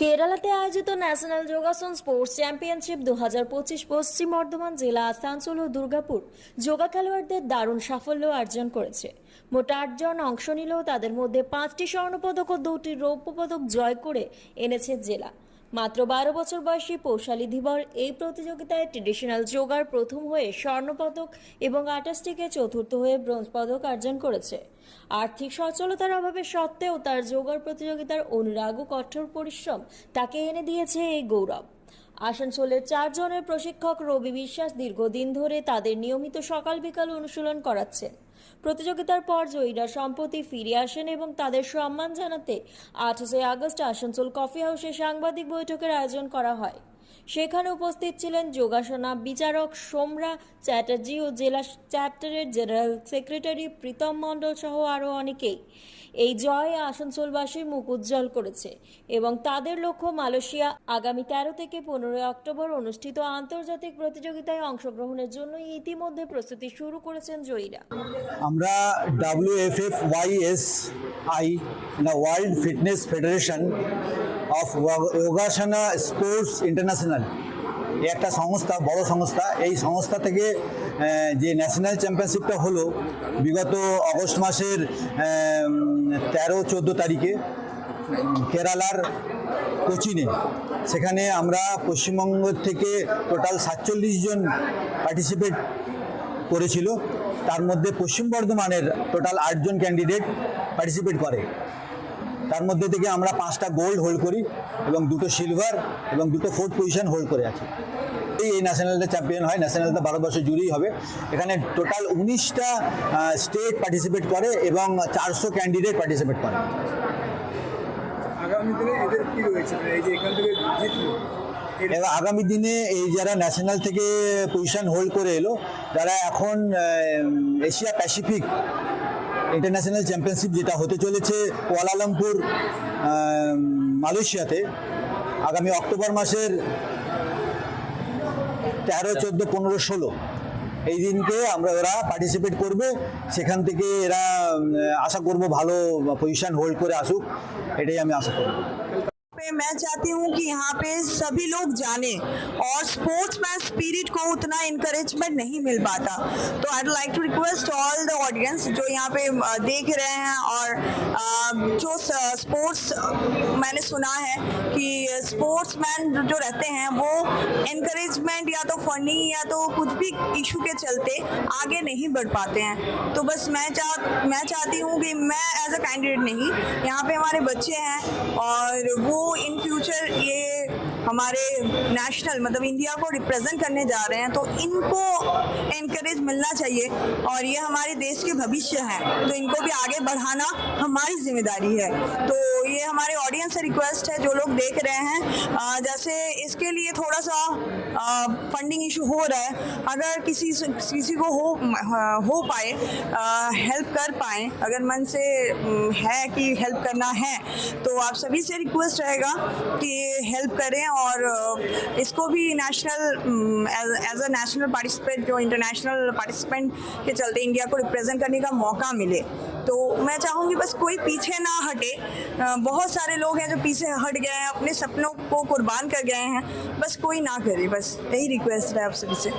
কেরালাতে আয়োজিত ন্যাশনাল যোগাসন sports championship দু হাজার পঁচিশ পশ্চিম বর্ধমান জেলা আসানসোল ও দুর্গাপুর যোগা খেলোয়াড়দের দারুণ সাফল্য অর্জন করেছে। মোট আটজন অংশ নিলেও তাদের মধ্যে পাঁচটি স্বর্ণপদক ও দুটি রৌপ্য পদক জয় করে এনেছে জেলা। মাত্র বারো বছর বয়সী পৌশালী ধীবর এই প্রতিযোগিতায় ট্রেডিশনাল যোগার প্রথম হয়ে স্বর্ণপদক এবং আটাশটিকে চতুর্থ হয়ে ব্রোঞ্জ পদক অর্জন করেছে। আর্থিক সচলতার অভাবে সত্ত্বেও তার যোগার প্রতিযোগিতার অনুরাগ ও কঠোর পরিশ্রম তাকে এনে দিয়েছে এই গৌরব। আসানসোলের চারজনের প্রশিক্ষক রবি বিশ্বাস দীর্ঘদিন ধরে তাদের নিয়মিত সকাল বিকাল অনুশীলন করাচ্ছেন প্রতিযোগিতার পর জয়ীরা সম্প্রতি ফিরে আসেন এবং তাদের সম্মান জানাতে আঠাশে আগস্ট আসানসোল কফি হাউসে সাংবাদিক বৈঠকের আয়োজন করা হয়। সেখানে উপস্থিত ছিলেন যোগাসনা বিচারক সোমরা চ্যাটার্জি ও জেলা চ্যাপ্টারের জেনারেল সেক্রেটারি প্রীতম মণ্ডল সহ আরও অনেকেই। এই জয় আসানসোলবাসীর মুখ উজ্জ্বল করেছে এবং তাদের লক্ষ্য মালয়েশিয়া আগামী তেরো থেকে পনেরোই অক্টোবর অনুষ্ঠিত আন্তর্জাতিক প্রতিযোগিতায় অংশগ্রহণের জন্য ইতিমধ্যে প্রস্তুতি শুরু করেছেন জয়ীরা। আমরা W F F Y S I না world fitness federation of Yogasana sports international একটা সংস্থা, বড় সংস্থা। এই সংস্থা থেকে যে ন্যাশনাল চ্যাম্পিয়নশিপটা হলো, বিগত অগস্ট মাসের তেরো, চোদ্দ তারিখে, কেরালার কোচিনে। সেখানে আমরা পশ্চিমবঙ্গ থেকে টোটাল সাতচল্লিশ জন পার্টিসিপেট করেছিল। তার মধ্যে পশ্চিম বর্ধমানের টোটাল আটজন ক্যান্ডিডেট পার্টিসিপেট করে। তার মধ্যে থেকে আমরা পাঁচটা গোল্ড হোল্ড করি এবং দুটো সিলভার এবং দুটো ফোর্থ পজিশন হোল্ড করে আছি। এই এই ন্যাশনালটা চ্যাম্পিয়ন হয় ন্যাশনালটা ভারতবর্ষ জুড়েই হবে। এখানে টোটাল উনিশটা স্টেট পার্টিসিপেট করে এবং চারশো ক্যান্ডিডেট পার্টিসিপেট করে। আগামী দিনে এদের কি রয়েছে? মানে এই যে এখান থেকে জিতলো এবার আগামী দিনে এই যারা ন্যাশনাল থেকে পজিশন হোল্ড করে এলো তারা এখন এশিয়া প্যাসিফিক ইন্টারন্যাশনাল চ্যাম্পিয়নশিপ যেটা হতে চলেছে কুয়ালালামপুর আহ, মালয়েশিয়াতে আগামী অক্টোবর মাসের তেরো চোদ্দো পনেরো ষোলো এই দিনকে আমরা ওরা পার্টিসিপেট করবে সেখান থেকে এরা উম, আশা করব ভালো পজিশন হোল্ড করে আসুক এটাই আমি আশা করব पे मैं चाहती हूँ कि यहाँ पे सभी लोग जाने और स्पोर्ट्स मैन स्पिरिट को उतना इनकरेजमेंट नहीं मिल पाता तो I like to request all the audience जो यहाँ पे देख रहे हैं और जो स्पोर्ट्स मैंने सुना है कि स्पोर्ट्स मैन जो रहते हैं वो इनक्रेजमेंट या तो फंडिंग या तो कुछ भी इशू के चलते आगे नहीं बढ़ पाते हैं। तो बस मैं चाह, मैं चाहती हूँ कि मैं एज अ कैंडिडेट नहीं, यहाँ पे हमारे बच्चे हैं और वो इन फ्यूचर ये हमारे नेशनल मतलब इंडिया को रिप्रेजेंट करने जा रहे हैं तो इनको इनकरेज मिलना चाहिए और ये हमारे देश के भविष्य हैं। तो इनको भी आगे बढ़ाना हमारी ज़िम्मेदारी है। तो ये हमारे ऑडियंस से रिक्वेस्ट है, जो लोग देख रहे हैं। जैसे इसके लिए थोड़ा सा फंडिंग इशू हो रहा है। अगर किसी किसी को हो हो पाए हेल्प कर पाए, अगर मन से है कि हेल्प करना है तो आप सभी से रिक्वेस्ट रहेगा कि हेल्प करें और अ, इसको भी national as a national participant जो इंटरनेशनल पार्टिसिपेंट के चलते इंडिया को रिप्रेजेंट करने का मौका मिले तो मैं चाहूँगी बस कोई पीछे ना हटे। बहुत सारे लोग हैं जो पीछे हट गए हैं अपने सपनों को कुर्बान कर गए हैं बस कोई ना करे बस यही रिक्वेस्ट है आप सभी से।